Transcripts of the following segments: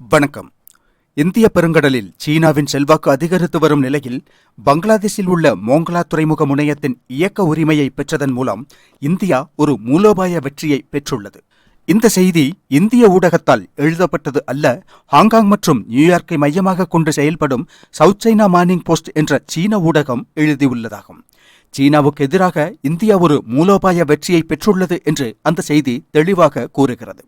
வணக்கம். இந்திய பெருங்கடலில் சீனாவின் செல்வாக்கு அதிகரித்து வரும் நிலையில் பங்களாதேஷில் உள்ள மோங்களா துறைமுக முனையத்தின் இயக்க உரிமையை பெற்றதன் மூலம் இந்தியா ஒரு மூலோபாய வெற்றியை பெற்றுள்ளது. இந்த செய்தி இந்திய ஊடகத்தால் எழுதப்பட்டது அல்ல ஹாங்காங் மற்றும் நியூயார்க்கை மையமாக கொண்டு செயல்படும் சவுத் சைனா மார்னிங் போஸ்ட் என்ற சீன ஊடகம் எழுதியுள்ளதாகும். சீனாவுக்கு எதிராக இந்தியா ஒரு மூலோபாய வெற்றியை பெற்றுள்ளது என்று அந்த செய்தி தெளிவாக கூறுகிறது.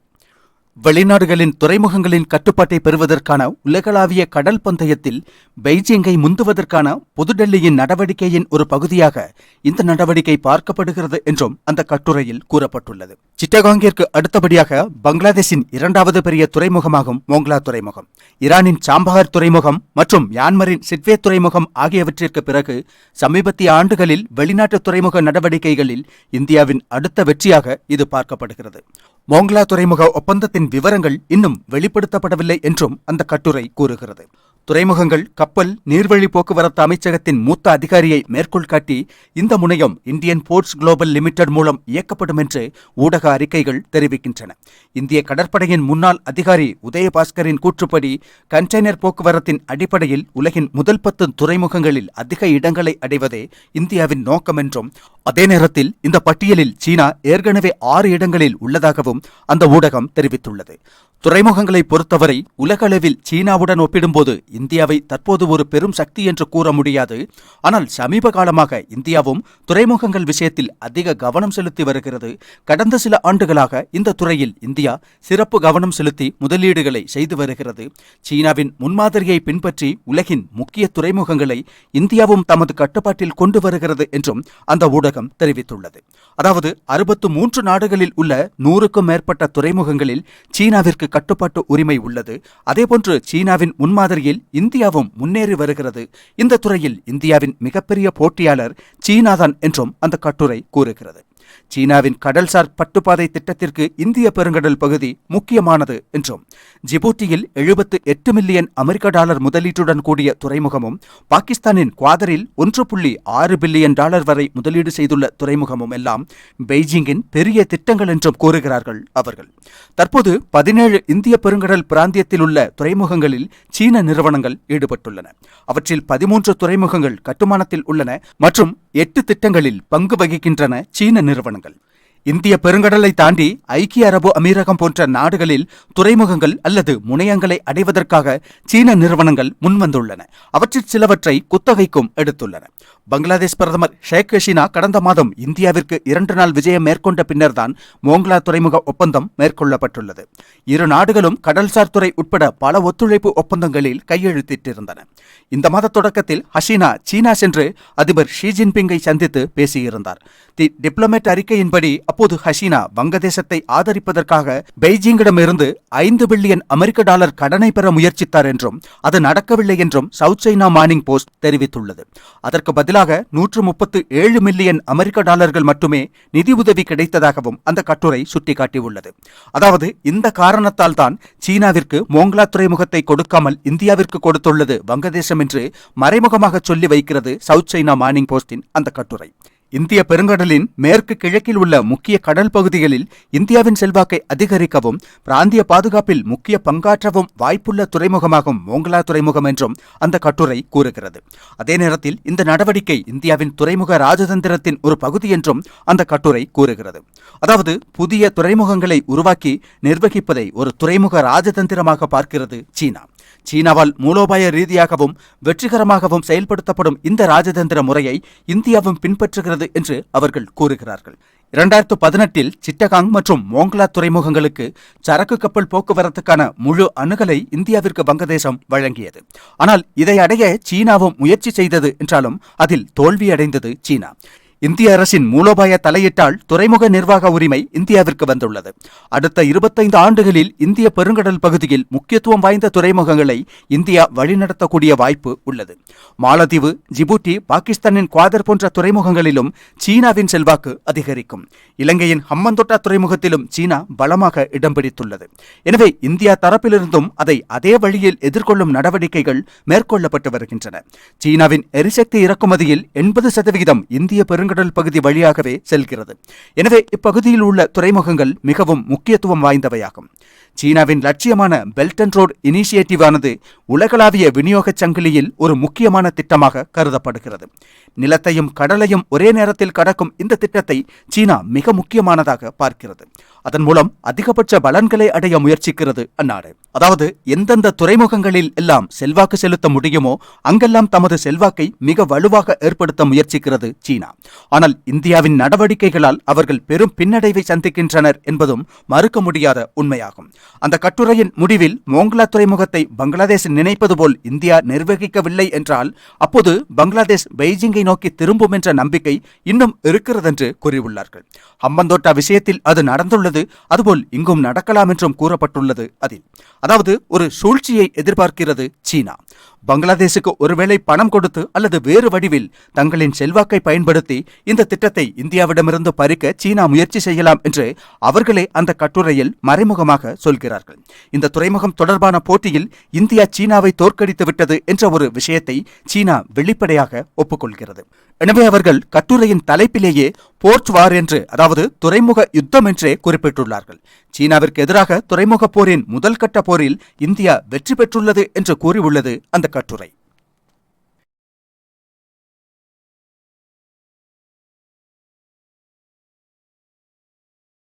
வெளிநாடுகளின் துறைமுகங்களின் கட்டுப்பாட்டை பெறுவதற்கான உலகளாவிய கடல் பந்தயத்தில் பெய்ஜிங்கை முந்துவதற்கான புதுடெல்லியின் நடவடிக்கையின் ஒரு பகுதியாக இந்த நடவடிக்கை பார்க்கப்படுகிறது என்றும் அந்த கட்டுரையில் கூறப்பட்டுள்ளது. சிட்டகாங்கிற்கு அடுத்தபடியாக பங்களாதேஷின் இரண்டாவது பெரிய துறைமுகமாகும் மோங்லா துறைமுகம். ஈரானின் சாம்பஹார் துறைமுகம் மற்றும் மியான்மரின் சிட்வே துறைமுகம் ஆகியவற்றிற்கு பிறகு சமீபத்திய ஆண்டுகளில் வெளிநாட்டு துறைமுக நடவடிக்கைகளில் இந்தியாவின் அடுத்த வெற்றியாக இது பார்க்கப்படுகிறது. மோங்லா துறைமுக ஒப்பந்தத்தின் விவரங்கள் இன்னும் வெளிப்படுத்தப்படவில்லை என்றும் அந்த கட்டுரை கூறுகிறது. துறைமுகங்கள் கப்பல் நீர்வழி போக்குவரத்து அமைச்சகத்தின் மூத்த அதிகாரியை மேற்கோள் காட்டி இந்த முனையம் இந்தியன் போர்ட்ஸ் குளோபல் லிமிடெட் மூலம் இயக்கப்படும் என்று ஊடக அறிக்கைகள் தெரிவிக்கின்றன. இந்திய கடற்படையின் முன்னாள் அதிகாரி உதயபாஸ்கரின் கூற்றுப்படி கண்டெய்னர் போக்குவரத்தின் அடிப்படையில் உலகின் முதல் பத்து துறைமுகங்களில் அதிக இடங்களை அடைவதே இந்தியாவின் நோக்கம் என்றும் அதே நேரத்தில் இந்த பட்டியலில் சீனா ஏற்கனவே ஆறு இடங்களில் உள்ளதாகவும் அந்த ஊடகம் தெரிவித்துள்ளது. துறைமுகங்களை பொறுத்தவரை உலகளவில் சீனாவுடன் ஒப்பிடும்போது இந்தியாவை தற்போது ஒரு பெரும் சக்தி என்று கூற முடியாது. ஆனால் சமீப காலமாக இந்தியாவும் துறைமுகங்கள் விஷயத்தில் அதிக கவனம் செலுத்தி வருகிறது. கடந்த சில ஆண்டுகளாக இந்த துறையில் இந்தியா சிறப்பு கவனம் செலுத்தி முதலீடுகளை செய்து வருகிறது. சீனாவின் முன்மாதிரியை பின்பற்றி உலகின் முக்கிய துறைமுகங்களை இந்தியாவும் தமது கட்டுப்பாட்டில் கொண்டு வருகிறது என்றும் அந்த ஊடகம் தெரிவித்துள்ளது. அதாவது அறுபத்து மூன்று நாடுகளில் உள்ள நூறுக்கும் மேற்பட்ட துறைமுகங்களில் சீனாவிற்கு கட்டுப்பாட்டு உரிமை உள்ளது. அதேபோன்று சீனாவின் முன்மாதிரியில் இந்தியாவும் முன்னேறி வருகிறது. இந்த துறையில் இந்தியாவின் மிகப்பெரிய போட்டியாளர் சீனாதான் என்றும் அந்த கட்டுரை கூறுகிறது. சீனாவின் கடல்சார் பட்டுப்பாதை திட்டத்திற்கு இந்திய பெருங்கடல் பகுதி முக்கியமானது என்றும் ஜிபூட்டியில் எழுபத்து எட்டு மில்லியன் அமெரிக்க டாலர் முதலீட்டுடன் கூடிய துறைமுகமும் பாகிஸ்தானின் குவாதரில் ஒன்று புள்ளி ஆறு பில்லியன் டாலர் வரை முதலீடு செய்துள்ள துறைமுகமும் எல்லாம் பெய்ஜிங்கின் பெரிய திட்டங்கள் என்றும் கூறுகிறார்கள் அவர்கள். தற்போது பதினேழு இந்திய பெருங்கடல் பிராந்தியத்தில் உள்ள துறைமுகங்களில் சீன நிறுவனங்கள் ஈடுபட்டுள்ளன. அவற்றில் பதிமூன்று துறைமுகங்கள் கட்டுமானத்தில் உள்ளன மற்றும் எட்டு திட்டங்களில் பங்கு வகிக்கின்றன சீன நிறுவனங்கள். இந்திய பெருங்கடலை தாண்டி ஐக்கிய அரபு அமீரகம் போன்ற நாடுகளில் துறைமுகங்கள் அல்லது முனையங்களை அடைவதற்காக சீன நிறுவனங்கள் முன்வந்துள்ளன. அவற்றில் சிலவற்றை குத்தகைக்கும் எடுத்துள்ளன. பங்களாதேஷ் பிரதமர் ஷேக் ஹசீனா கடந்த மாதம் இந்தியாவிற்கு இரண்டு நாள் விஜயம் மேற்கொண்ட பின்னர்தான் மோங்லா துறைமுக ஒப்பந்தம் மேற்கொள்ளப்பட்டுள்ளது. இரு நாடுகளும் கடல்சார் துறை உட்பட பல ஒத்துழைப்பு ஒப்பந்தங்களில் கையெழுத்திட்டிருந்தன. இந்த மாத தொடக்கத்தில் ஹசீனா சீனா சென்று அதிபர் ஷி ஜின்பிங்கை சந்தித்து பேசியிருந்தார். தி டிப்ளமேட் அறிக்கையின்படி அப்போது ஹசீனா வங்கதேசத்தை ஆதரிப்பதற்காக பெய்ஜிங்கிடமிருந்து ஐந்து பில்லியன் அமெரிக்க டாலர் கடனை பெற முயற்சித்தார் என்றும் அது நடக்கவில்லை என்றும் சவுத் சைனா மார்னிங் போஸ்ட் தெரிவித்துள்ளது. அதற்கு பதிலாக நூற்று முப்பத்து ஏழு மில்லியன் அமெரிக்க டாலர்கள் மட்டுமே நிதி உதவி கிடைத்ததாகவும் அந்த கட்டுரை சுட்டிக்காட்டியுள்ளது. அதாவது இந்த காரணத்தால் தான் சீனாவிற்கு மோங்லா துறைமுகத்தை கொடுக்காமல் இந்தியாவிற்கு கொடுத்துள்ளது வங்கதேசம் என்று மறைமுகமாக சொல்லி வைக்கிறது சவுத் சைனா மார்னிங் போஸ்டின் அந்த கட்டுரை. இந்திய பெருங்கடலின் மேற்கு கிழக்கில் உள்ள முக்கிய கடல் பகுதிகளில் இந்தியாவின் செல்வாக்கை அதிகரிக்கவும் பிராந்திய பாதுகாப்பில் முக்கிய பங்காற்றவும் வாய்ப்புள்ள துறைமுகமாகும் மோங்கலா துறைமுகம் என்றும் அந்த கட்டுரை கூறுகிறது. அதே நேரத்தில் இந்த நடவடிக்கை இந்தியாவின் துறைமுக ராஜதந்திரத்தின் ஒரு பகுதி என்றும் அந்த கட்டுரை கூறுகிறது. அதாவது புதிய துறைமுகங்களை உருவாக்கி நிர்வகிப்பதை ஒரு துறைமுக ராஜதந்திரமாக பார்க்கிறது சீனா. சீனாவால் மூலோபாய ரீதியாகவும் வெற்றிகரமாகவும் செயல்படுத்தப்படும் இந்த ராஜதந்திர முறையை இந்தியாவும் பின்பற்றுகிறது என்று அவர்கள் கூறுகிறார்கள். இரண்டாயிரத்து பதினெட்டில் சிட்டகாங் மற்றும் மோங்லா துறைமுகங்களுக்கு சரக்கு கப்பல் போக்குவரத்துக்கான முழு அணுகலை இந்தியாவிற்கு வங்கதேசம் வழங்கியது. ஆனால் இதை அடைய சீனாவும் முயற்சி செய்தது என்றாலும் அதில் தோல்வியடைந்தது சீனா. இந்திய அரசின் மூலோபாய தலையீட்டால் துறைமுக நிர்வாக உரிமை இந்தியாவிற்கு வந்துள்ளது. அடுத்த இருபத்தைந்து ஆண்டுகளில் இந்திய பெருங்கடல் பகுதியில் முக்கியத்துவம் வாய்ந்த துறைமுகங்களை இந்தியா வழிநடத்தக்கூடிய வாய்ப்பு உள்ளது. மாலத்தீவு ஜிபூட்டி பாகிஸ்தானின் குவாதர் போன்ற துறைமுகங்களிலும் சீனாவின் செல்வாக்கு அதிகரிக்கும். இலங்கையின் ஹம்மந்தோட்டா துறைமுகத்திலும் சீனா பலமாக இடம் பிடித்துள்ளது. எனவே இந்தியா தரப்பிலிருந்தும் அதை அதே வழியில் எதிர்கொள்ளும் நடவடிக்கைகள் மேற்கொள்ளப்பட்டு வருகின்றன. சீனாவின் எரிசக்தி இறக்குமதியில் எண்பது சதவிகிதம் இந்திய பெருங்கடல் பெருங்கடல் பகுதி வழியாகவே செல்கிறது. எனவே இப்பகுதியில் உள்ள துறைமுகங்கள் மிகவும் முக்கியத்துவம் வாய்ந்தவையாகும். சீனாவின் லட்சியமான பெல்ட் அண்ட் ரோட் இனிஷியேட்டிவானது உலகளாவிய விநியோகச் சங்கிலியில் ஒரு முக்கியமான திட்டமாக கருதப்படுகிறது. நிலத்தையும் கடலையும் ஒரே நேரத்தில் கடக்கும் இந்த திட்டத்தை சீனா மிக முக்கியமானதாக பார்க்கிறது. அதன் மூலம் அதிகபட்ச பலன்களை அடைய முயற்சிக்கிறது அந்நாடு. அதாவது எந்தெந்த துறைமுகங்களில் எல்லாம் செல்வாக்கு செலுத்த முடியுமோ அங்கெல்லாம் தமது செல்வாக்கை மிக வலுவாக ஏற்படுத்த முயற்சிக்கிறது சீனா. ஆனால் இந்தியாவின் நடவடிக்கைகளால் அவர்கள் பெரும் பின்னடைவை சந்திக்கின்றனர் என்பதும் மறுக்க முடியாத உண்மையாகும். அந்த கட்டுரையின் முடிவில் மோங்லா துறைமுகத்தை பங்களாதேஷ் நினைப்பது போல் இந்தியா நிர்வகிக்கவில்லை என்றால் அப்போது பங்களாதேஷ் பெய்ஜிங்கை நோக்கி திரும்பும் என்ற நம்பிக்கை இன்னும் இருக்கிறதென்று கூறியுள்ளார்கள். ஹம்பந்தோட்டா விஷயத்தில் அது நடந்துள்ளது அதுபோல் இங்கும் நடக்கலாம் என்றும் கூறப்பட்டுள்ளது அதில். அதாவது ஒரு சூழ்ச்சியை எதிர்பார்க்கிறது சீனா. பங்களாதேசுக்கு ஒருவேளை பணம் கொடுத்து அல்லது வேறு வடிவில் தங்களின் செல்வாக்கை பயன்படுத்தி இந்த திட்டத்தை இந்தியாவிடமிருந்து பறிக்க சீனா முயற்சி செய்யலாம் என்று அவர்களே அந்த கட்டுரையில் மறைமுகமாக சொல்கிறார்கள். இந்த துறைமுகம் தொடர்பான போட்டியில் இந்தியா சீனாவை தோற்கடித்து விட்டது என்ற ஒரு விஷயத்தை சீனா வெளிப்படையாக ஒப்புக்கொள்கிறது. எனவே அவர்கள் கட்டுரையின் தலைப்பிலேயே போர்ட் வார் என்று அதாவது துறைமுக யுத்தம் என்றே குறிப்பிட்டுள்ளார்கள். சீனாவிற்கு எதிராக துறைமுக போரின் முதல் கட்ட போரில் இந்தியா வெற்றி பெற்றுள்ளது என்று கூறியுள்ளது அந்த கட்டுரை.